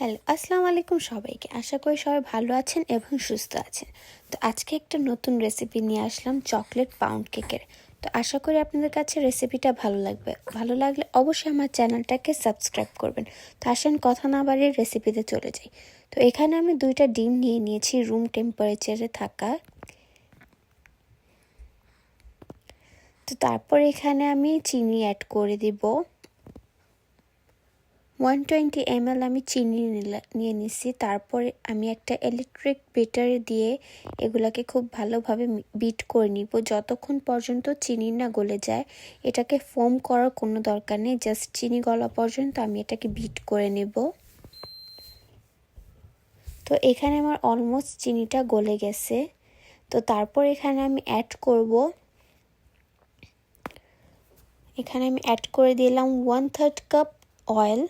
Hello, আসসালামু আলাইকুম সবাইকে। আশা করি সবাই ভালো আছেন এবং সুস্থ আছেন। তো আজকে একটা নতুন রেসিপি নিয়ে আসলাম চকলেট পাউন্ড কেকের তো আশা করি আপনাদের কাছে রেসিপিটা ভালো লাগবে। ভালো লাগলে অবশ্যই আমার চ্যানেলটাকে সাবস্ক্রাইব করবেন। তো আসেন, কথা না বাড়িয়ে রেসিপিতে চলে যাই। তো এখানে আমি দুইটা ডিম নিয়ে নিয়েছি রুম টেম্পারেচারে থাকা। তো তারপর এখানে আমি চিনি অ্যাড করে দিব। ওয়ান টোয়েন্টি এমএল আমি চিনি নিয়ে নিছি। তারপরে আমি একটা ইলেকট্রিক বিটার দিয়ে এগুলাকে খুব ভালোভাবে বিট করে নিব। যতক্ষণ পর্যন্ত চিনি না গলে যায়, এটাকে ফোম করার কোনো দরকার নেই। জাস্ট চিনি গলা পর্যন্ত আমি এটাকে বিট করে নেব। তো এখানে আমার অলমোস্ট চিনিটা গলে গেছে। তো তারপর এখানে আমি অ্যাড করব। এখানে আমি অ্যাড করে দিলাম ওয়ান থার্ড কাপ অয়েল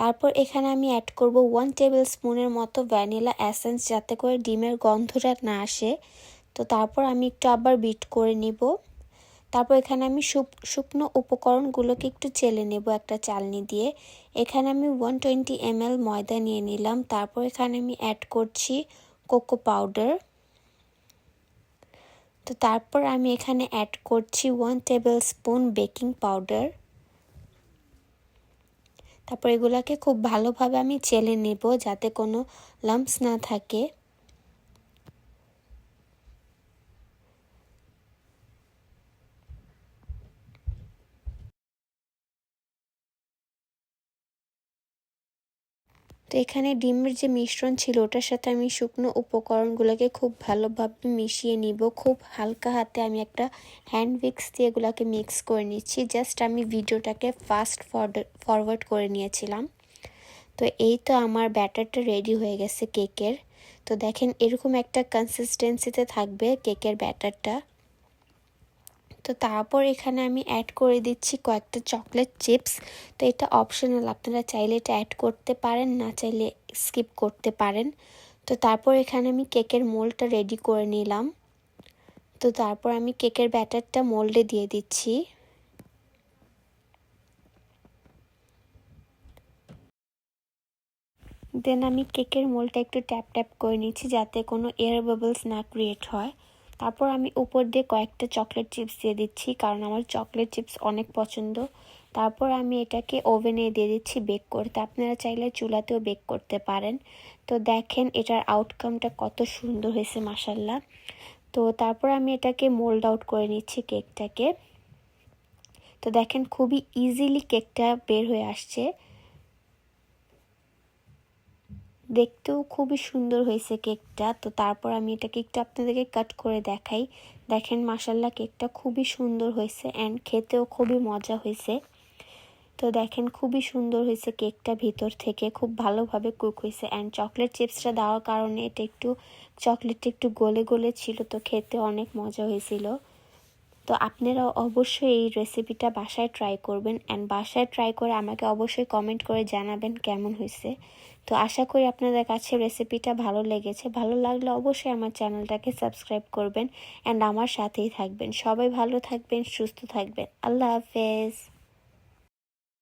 তারপর এখানে আমি অ্যাড করব ওয়ান টেবিল স্পুনের মতো ভ্যানিলা অ্যাসেন্স যাতে করে ডিমের গন্ধটা না আসে। তো তারপর আমি একটু আবার বিট করে নিব। তারপর এখানে আমি শুকনো উপকরণগুলোকে একটু চেলে নেব একটা চালনি দিয়ে। এখানে আমি ওয়ান টোয়েন্টি এমএল ময়দা নিয়ে নিলাম। তারপর এখানে আমি অ্যাড করছি কোকো পাউডার তো তারপর আমি এখানে অ্যাড করছি one table spoon baking powder তারপর এগুলাকে খুব ভালোভাবে আমি চেলে নেব যাতে কোনো লাম্পস না থাকে। তো এখানে ডিমের যে মিশ্রণ ছিল, ওটার সাথে আমি শুকনো উপকরণগুলোকে খুব ভালোভাবে মিশিয়ে নিব। খুব হালকা হাতে আমি একটা হ্যান্ড উইক্স দিয়ে এগুলোকে মিক্স করে নিচ্ছি। জাস্ট আমি ভিডিওটাকে ফাস্ট ফরওয়ার্ড করে নিয়েছিলাম। তো এই তো আমার ব্যাটারটা রেডি হয়ে গেছে কেকের। তো দেখেন এরকম একটা কনসিস্টেন্সিতে থাকবে কেকের ব্যাটারটা। তো তারপর এখানে আমি অ্যাড করে দিচ্ছি কয়েকটা চকলেট চিপস তো এটা অপশনাল আপনারা চাইলে এটা অ্যাড করতে পারেন, না চাইলে স্কিপ করতে পারেন। তো তারপর এখানে আমি কেকের মোল্ডটা রেডি করে নিলাম। তো তারপর আমি কেকের ব্যাটারটা মোল্ডে দিয়ে দিচ্ছি। দেন আমি কেকের মোলটা একটু ট্যাপ ট্যাপ করে নিচ্ছি যাতে কোনো এয়ার বাবলস না ক্রিয়েট হয়। তারপর আমি উপর দিয়ে কয়েকটা চকলেট চিপস দিয়ে দিচ্ছি, কারণ আমার চকলেট চিপস অনেক পছন্দ। তারপর আমি এটাকে ওভেনে দিয়ে দিচ্ছি বেক করতে। আপনারা চাইলে চুলাতেও বেক করতে পারেন। তো দেখেন এটার আউটকামটা কত সুন্দর হয়েছে মাসাল্লাহ তো তারপর আমি এটাকে মোল্ড আউট করে নিচ্ছি কেকটাকে তো দেখেন খুবই ইজিলি কেকটা বের হয়ে আসছে। দেখতেও খুবই সুন্দর হয়েছে কেকটা। তো তারপর আমি এটা কেকটা আপনাদেরকে কাট করে দেখাই। দেখেন মাসাল্লা কেকটা খুবই সুন্দর হয়েছে অ্যান্ড খেতেও খুবই মজা হয়েছে। তো দেখেন, খুবই সুন্দর হয়েছে কেকটা ভিতর থেকে, খুব ভালোভাবে কুক হয়েছে অ্যান্ড চকলেট চিপসটা দেওয়ার কারণে এটা একটু চকলেটটা একটু গলে গলে ছিল, তো খেতে অনেক মজা হয়েছিল। তো আপনারা অবশ্যই এই রেসিপিটা বাসায় ট্রাই করবেন অ্যান্ড বাসায় ট্রাই করে আমাকে অবশ্যই কমেন্ট করে জানাবেন কেমন হয়েছে। তো আশা করি আপনাদের কাছে রেসিপিটা ভালো লেগেছে। ভালো লাগলে অবশ্যই আমার চ্যানেলটাকে সাবস্ক্রাইব করবেন অ্যান্ড আমার সাথেই থাকবেন। সবাই ভালো থাকবেন, সুস্থ থাকবেন। আল্লাহ হাফেজ।